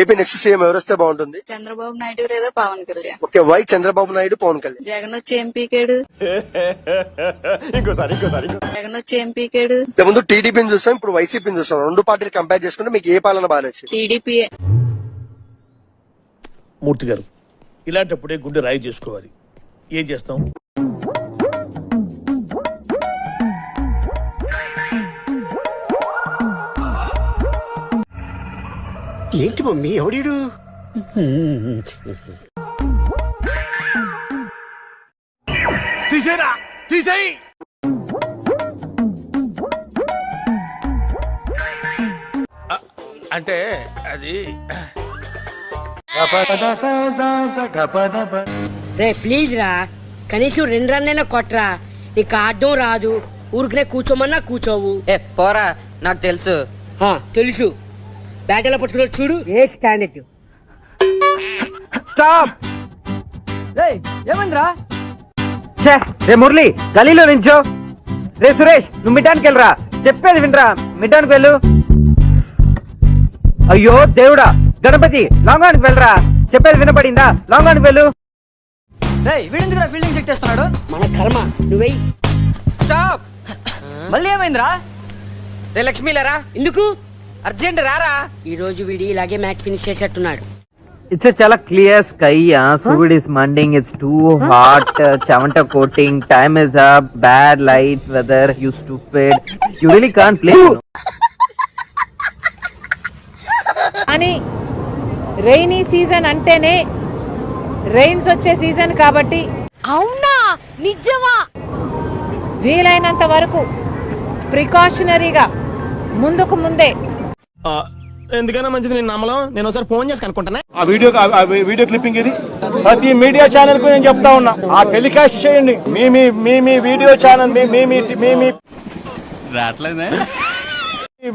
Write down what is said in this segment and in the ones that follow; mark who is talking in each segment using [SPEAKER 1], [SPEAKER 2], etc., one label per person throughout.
[SPEAKER 1] AP next CM ఎవరు వస్తే బాగుంటుంది?
[SPEAKER 2] చంద్రబాబు నాయుడు లేదా Pawan Kalyan?
[SPEAKER 1] Okay why Chandrababu Naidu Pawan Kalyan?
[SPEAKER 2] Jagan వచ్చి ఎంపీకేడు జగన్ వచ్చి ఎంపీకేడు
[SPEAKER 1] ఇంతకు ముందు టీడీపీని చూస్తాం ఇప్పుడు వైసీపీని చూస్తాం రెండు పార్టీలు కంపేర్ చేసుకుంటే మీకు ఏ పాలన బాగా నచ్చింది?
[SPEAKER 2] టీడీపీ
[SPEAKER 3] మూర్తి గారు ఇలాంటప్పుడే గుండె రాయి చేసుకోవాలి. ఏం చేస్తాం?
[SPEAKER 4] ఏంటి మమ్మీ? ఎవడీడు?
[SPEAKER 3] తీసేరా తీసేయి! అంటే అది
[SPEAKER 5] రే ప్లీజ్ రా. కనీసం రెండు రన్నైనా కొట్రా. నీకు ఆడడం రాదు. ఊరికనే కూర్చోమన్నా కూర్చోవు.
[SPEAKER 6] ఏ పోరా. నాకు తెలుసు.
[SPEAKER 5] తెలుసు. బ్యాట్ ఎలా పట్టుకున్నాడు చూడు. ఏ స్టాండర్డ్
[SPEAKER 6] స్టాప్ ఏమైందిరా?
[SPEAKER 7] రే మురళి గలీలో నించో. రే సురేష్ నువ్వు మిడ్డానికి వెళ్ళరా? చెప్పేది వినరా? మిడ్డానికి వెళ్ళు. అయ్యో దేవుడా గణపతి లాంగానికి వెళ్ళరా? చెప్పేది వినపడిందా? లాంగానికి వెళ్ళు.
[SPEAKER 6] వీడెందుకురా ఫీల్డింగ్ చెక్ చేస్తున్నాడు?
[SPEAKER 5] మన కర్మ నువ్వెయ్యి
[SPEAKER 6] స్టాప్ మళ్ళీ ఏమైందిరా? రే లక్ష్మీ లేరా
[SPEAKER 5] ఎందుకు?
[SPEAKER 6] అర్జెంట్ రారా?
[SPEAKER 5] ఈ రోజు వీడి ఇలాగే మ్యాచ్ ఫినిష్ చేసేట్టున్నాడు.
[SPEAKER 7] ఇట్స్ చాలా క్లియర్ స్కై సూర్యుడ్ ఇస్ మండింగ్ ఇట్స్ టూ హాట్ చెమట coating time is up bad light weather you stupid you really can't play
[SPEAKER 8] కానీ రైనీ సీజన్ అంటేనే రెయిన్స్ వచ్చే సీజన్ కాబట్టి
[SPEAKER 5] అవునా? నిజమా?
[SPEAKER 8] వీలైనంత వరకు ప్రికాషనరీగా ముందుకు ముందే
[SPEAKER 3] ఎందుకైనా మంచిది నేను నమ్మలం నేను ఒకసారి ఫోన్ చేసి కనుక్కుంటానే
[SPEAKER 9] ఆ వీడియో ఆ వీడియో క్లిప్పింగ్ ఇది ప్రతి మీడియా ఛానల్కు నేను చెప్తా ఉన్నా ఆ టెలికాస్ట్ చేయండి మీ మీ మీ మీ వీడియో ఛానల్ మీ మీ మీ మీ మీ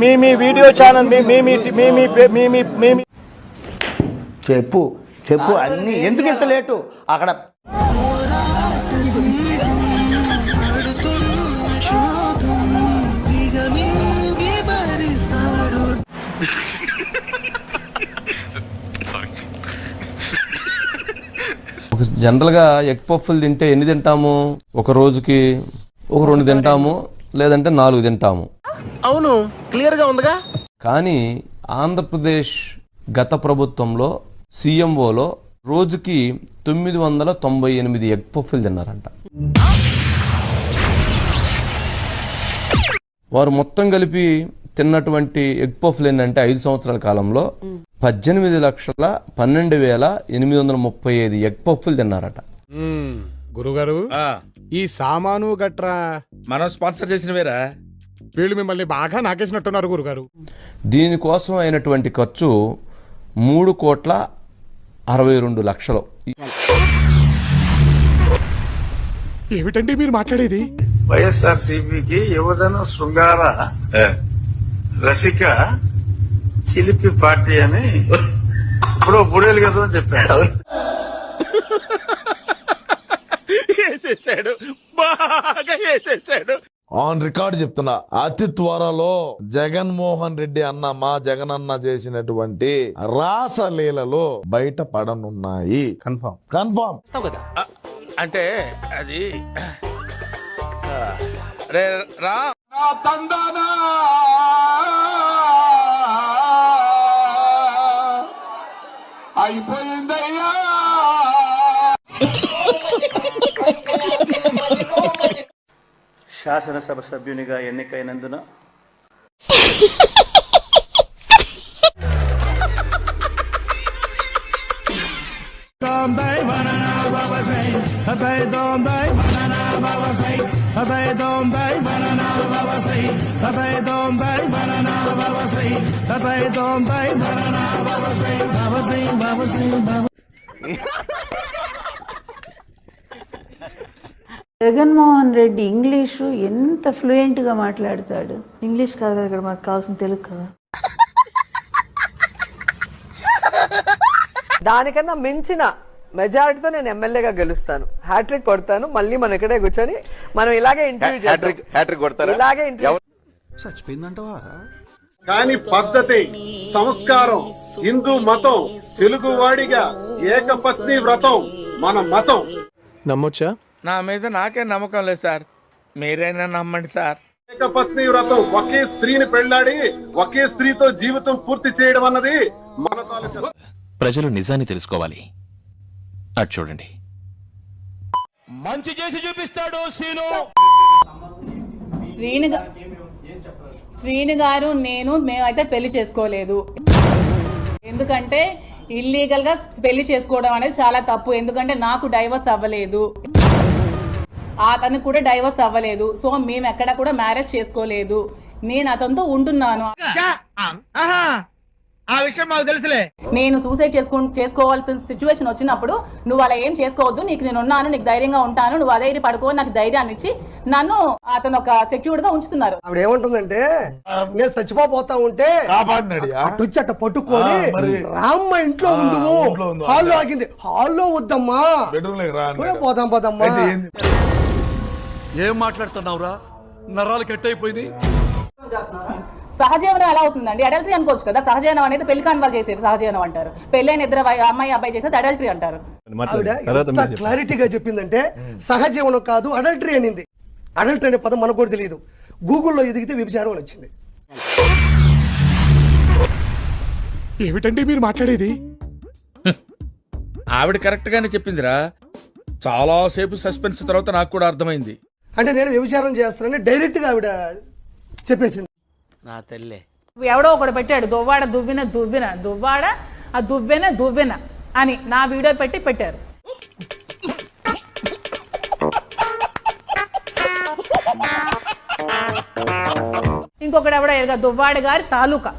[SPEAKER 9] మీ మీ వీడియో ఛానల్ మీ మీ మీ మీ మీ మీ మీ మీ మీ
[SPEAKER 4] చెప్పు చెప్పు అన్ని ఎందుకు ఇంత లేటు అక్కడ
[SPEAKER 10] జనరల్గా ఎగ్ పఫ్ఫులు తింటే ఎన్ని తింటాము? ఒక రోజుకి ఒక రెండు తింటాము లేదంటే నాలుగు తింటాము.
[SPEAKER 3] అవును క్లియర్గా ఉందిగా?
[SPEAKER 10] కానీ ఆంధ్రప్రదేశ్ గత ప్రభుత్వంలో సీఎంఓలో రోజుకి తొమ్మిది వందల తొంభై ఎనిమిది ఎగ్ పఫ్ఫులు తిన్నారంట. వారు మొత్తం కలిపి తిన్నటువంటి ఎగ్ పఫ్లు ఏంటంటే ఐదు సంవత్సరాల కాలంలో పద్దెనిమిది లక్షల పన్నెండు వేల ఎనిమిది వందల ముప్పై ఐదు ఎగ్ పఫ్లు తిన్నారట.
[SPEAKER 9] గురుగారు ఈ సామాను గట్రా?
[SPEAKER 3] మనం స్పాన్సర్ చేసిన వేరా
[SPEAKER 9] వీళ్ళు మిమ్మల్ని బాగా నాకేసినట్టున్నారు గురుగారు.
[SPEAKER 10] దీనికోసం అయినటువంటి ఖర్చు మూడు కోట్ల అరవై రెండు లక్షలు.
[SPEAKER 9] ఏమిటండి మీరు మాట్లాడేది?
[SPEAKER 11] వైఎస్ఆర్ సిపికి యువజన శృంగార రసిక చిలిపి పార్టీ అని ఇప్పుడు బుడేలు కదా అని చెప్పాడు
[SPEAKER 3] వేసేసాడు. బాగా వేసేసాడు.
[SPEAKER 11] ఆన్ రికార్డ్ చెప్తున్నా. అతి త్వరలో జగన్మోహన్ రెడ్డి అన్న మా జగన్ అన్న చేసినటువంటి రాసలీలలో బయట పడనున్నాయి. కన్ఫర్మ్ కన్ఫర్మ్
[SPEAKER 3] అంటే అది రే రా.
[SPEAKER 9] శాసనసభ సభ్యునిగా ఎన్నికైనందున దొందై వననా బాబా సై దొందై వననా బాబా సై తదయ దోంబై బననాల బవసై తదయ dom bay banana baba దోంబై Baba బవసై baba బవసై baba
[SPEAKER 8] జగన్మోహన్ రెడ్డి ఇంగ్లీషు ఎంత ఫ్లూయెంట్గా మాట్లాడతాడు.
[SPEAKER 2] ఇంగ్లీష్ కాదు ఇక్కడ మాకు కావాల్సిన తెలుగు కదా.
[SPEAKER 6] దానికన్నా మించిన మెజారిటీతో నేను ఎమ్మెల్యేగా గెలుస్తాను. హ్యాట్రిక్ కొడతాను మళ్ళీ మన ఇక్కడే కూర్చొని మనం ఇలాగే ఇంటర్వ్యూ ఇలాగే
[SPEAKER 4] చచ్చిపోయిందంటవా?
[SPEAKER 9] కానీ పద్ధతి సంస్కారం హిందూ మతం తెలుగు వాడిగా ఏకపత్ని వ్రతం మన మతం.
[SPEAKER 1] నమ్మొచ్చా?
[SPEAKER 3] నా మీద నాకే నమ్మకం లేదు సార్. మీరైనా నమ్మండి సార్.
[SPEAKER 9] ఏకపత్ని వ్రతం ఒకే స్త్రీని పెళ్ళాడి ఒకే స్త్రీతో జీవితం పూర్తి చేయడం అన్నది మన తాలూకా
[SPEAKER 12] ప్రజలు నిజాన్ని తెలుసుకోవాలి. అటు చూడండి.
[SPEAKER 3] మంచి చేసి చూపిస్తాడు సీను.
[SPEAKER 2] శ్రీని గా- శ్రీని గారు నేను మేమైతే పెళ్ళి చేసుకోలేదు. ఎందుకంటే ఇల్లీగల్గా పెళ్ళి చేసుకోవడం అనేది చాలా తప్పు. ఎందుకంటే నాకు డైవర్స్ అవ్వలేదు. అతను కూడా డైవర్స్ అవ్వలేదు. సో మేము ఎక్కడ కూడా మ్యారేజ్ చేసుకోలేదు. నేను అతనితో ఉంటున్నాను.
[SPEAKER 3] ఆ విషయం మాకు తెలుసులే.
[SPEAKER 2] నేను సూసైడ్ చేసుకో చేసుకోవాల్సిన సిచ్యువేషన్ వచ్చినప్పుడు నువ్వు అలా ఏం చేసుకోవద్దు నీకు నేను ఉన్నాను నీకు ధైర్యంగా ఉంటాను నువ్వు అదే పడుకో నాకు ధైర్యాన్ని ఇచ్చి నన్ను అతను ఒక సెక్యూర్డ్గా ఉంచుతున్నారు.
[SPEAKER 1] ఆవిడ ఏమంటుందంటే నేను చచ్చిపోతా ఉంటే అటు వచ్చి అట్ట పట్టుకొని రామ్మ ఇంట్లో ఉండువు హాల్లో ఆగింది. హాల్లో వద్దమ్మా. పోదాం పోదమ్మా
[SPEAKER 3] ఏం మాట్లాడుతున్నావురా? నరాలు కట్ అయిపోయింది
[SPEAKER 2] సహజీవనం ఎలా అవుతుందండి? అడల్టరీ అనుకోవచ్చు కదా. సహజీవనం అనేది పెళ్ళి కాని వాళ్ళు చేసేది సహజీవనం అంటారు. పెళ్ళైన ఇద్దరు అమ్మాయి అబ్బాయి చేసేది అడల్టరీ అంటారు.
[SPEAKER 1] క్లారిటీగా చెప్పిందంటే సహజీవనం కాదు అడల్టరీ అనింది. అడల్టరీ అనే పదం మనకు కూడా తెలియదు. గూగుల్లో ఎదిగితే వ్యభిచారం అని వచ్చింది.
[SPEAKER 9] ఏమిటండి మీరు మాట్లాడేది?
[SPEAKER 3] ఆవిడ కరెక్ట్ గానే చెప్పిందిరా. చాలా సేపు సస్పెన్స్ తర్వాత నాకు కూడా అర్థమైంది.
[SPEAKER 1] అంటే నేను వ్యభిచారం చేస్తానని డైరెక్ట్గా ఆవిడ చెప్పేసింది.
[SPEAKER 3] నా తల్లే.
[SPEAKER 2] ఎవడో ఒకడు పెట్టాడు దువ్వాడ దువ్విన దువ్విన దువ్వాడ ఆ దువ్వెన దువ్వెన అని నా వీడియో పెట్టి పెట్టారు. ఇంకొకడు ఎవడో ఎరగా దువ్వాడ గారి తాలూకా.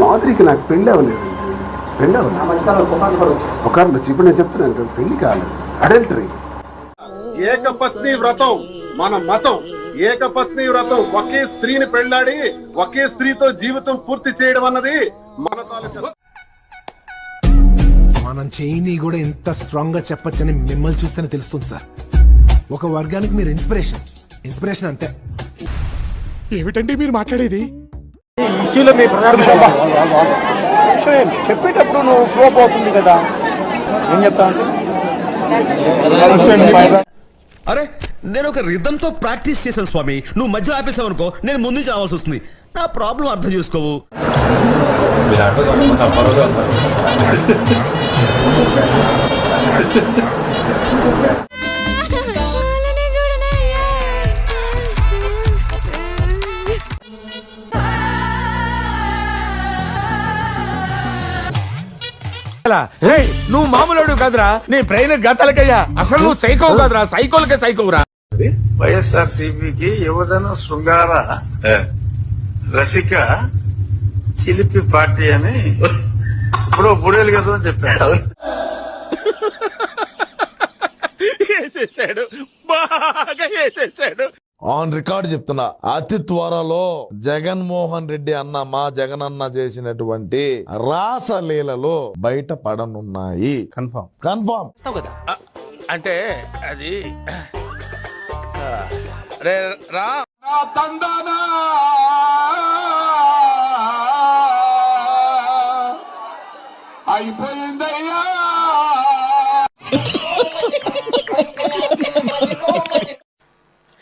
[SPEAKER 9] మాదిరికి నాకు పెళ్ళి అవ్వలేదు. పెళ్ళి అవ్వలేదు ఒక ఇప్పుడు నేను చెప్తున్నాను పెళ్ళి కాలేదు. అడల్టరీ ఏకపత్ని వ్రతం మన మతం. ఏకపత్ని వ్రతం ఒకే స్త్రీని పెళ్ళాడి ఒకే స్త్రీతో జీవితం పూర్తి చేయడం అన్నది మన తాలూకా
[SPEAKER 11] మనం చేయని కూడా ఎంత స్ట్రాంగ్గా చెప్పొచ్చని మిమ్మల్ని చూస్తేనే తెలుస్తుంది సార్. ఒక వర్గానికి మీరు ఇన్స్పిరేషన్. ఇన్స్పిరేషన్ అంతే. ఏమిటండి మీరు మాట్లాడేది?
[SPEAKER 9] చెప్పేటప్పుడు నువ్వు ఫ్లో పోతుంది కదా. ఏం చెప్తా
[SPEAKER 12] అరే నేను ఒక రిధమ్తో ప్రాక్టీస్ చేశాను స్వామి. నువ్వు మధ్యలో ఆపేసావు అనుకో నేను ముందు రావాల్సి వస్తుంది. నా ప్రాబ్లం అర్థం చేసుకోవు.
[SPEAKER 3] నువ్వు మామూలు కాదురా. నీ బ్రెయిన్ గతలకయ్యా. అసలు నువ్వు సైకో కాదురా. సైకోలకే సైకోరా
[SPEAKER 9] వైఎస్ఆర్ సిపికి యువజన శృంగార రసిక చిలిపి పార్టీ అని ఇప్పుడు బుడేలు కదా అని చెప్పాడు
[SPEAKER 3] వేసేసాడు బాగా వేసేసాడు
[SPEAKER 11] ఆన్ రికార్డ్ చెప్తున్నా. అతి త్వరలో జగన్మోహన్ రెడ్డి అన్న మా జగనన్న చేసినటువంటి రాసలీలలో బయట పడనున్నాయి. కన్ఫర్మ్ కన్ఫర్మ్
[SPEAKER 3] అంటే అది రే రా.
[SPEAKER 9] అయిపోయిందయ్యా.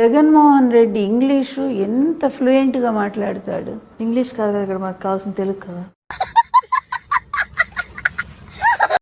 [SPEAKER 8] జగన్మోహన్ రెడ్డి ఇంగ్లీషు ఎంత ఫ్లూయెంట్గా మాట్లాడతాడు.
[SPEAKER 2] ఇంగ్లీష్ కాదు కదా ఇక్కడ మాకు కావాల్సిన తెలుగు కదా.